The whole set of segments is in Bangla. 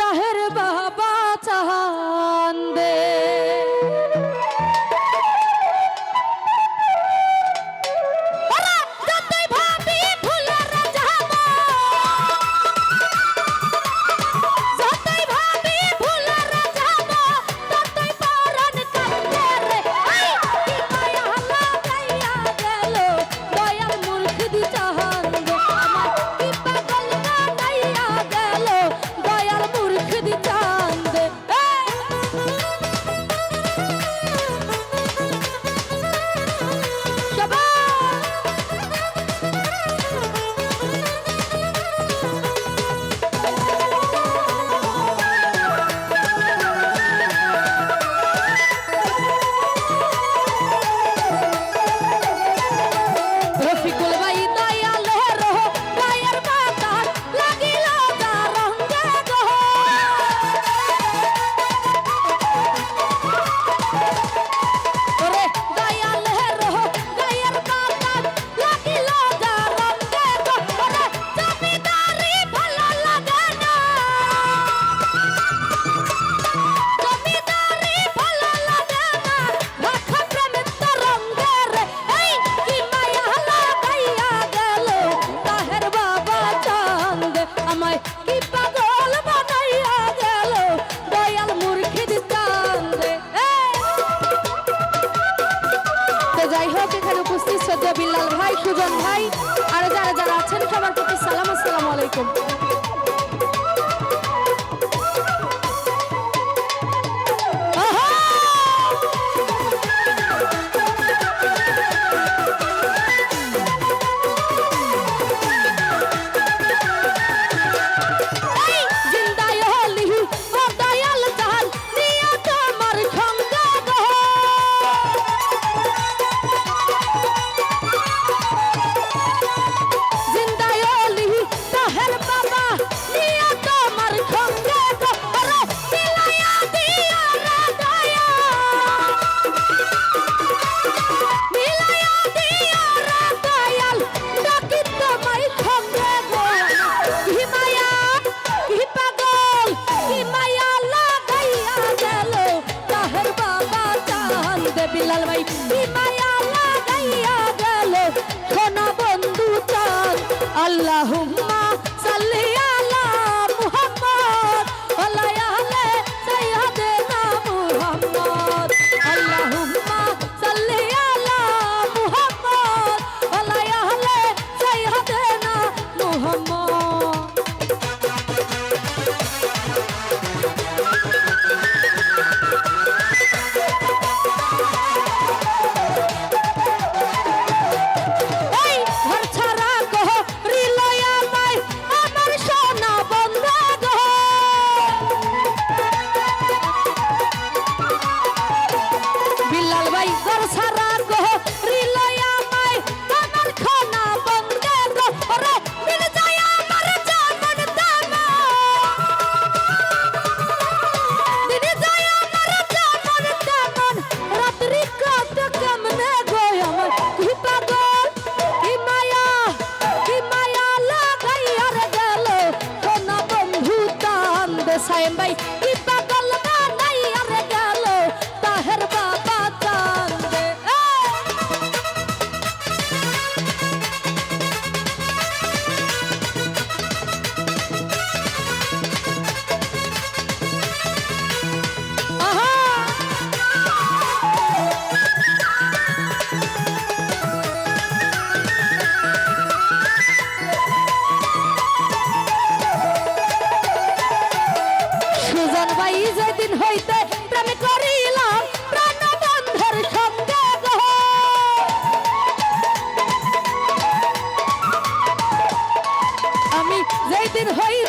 তাহের বাবা চাহান দে। যাই হোক, এখানে উপস্থিত শ্রদ্ধা বিল্লাল ভাই, সুজন ভাই, আর যারা যারা আছেন সবার প্রতি সালাম, আসসালামু আলাইকুম। লাল ভাই I invite hate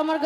আমার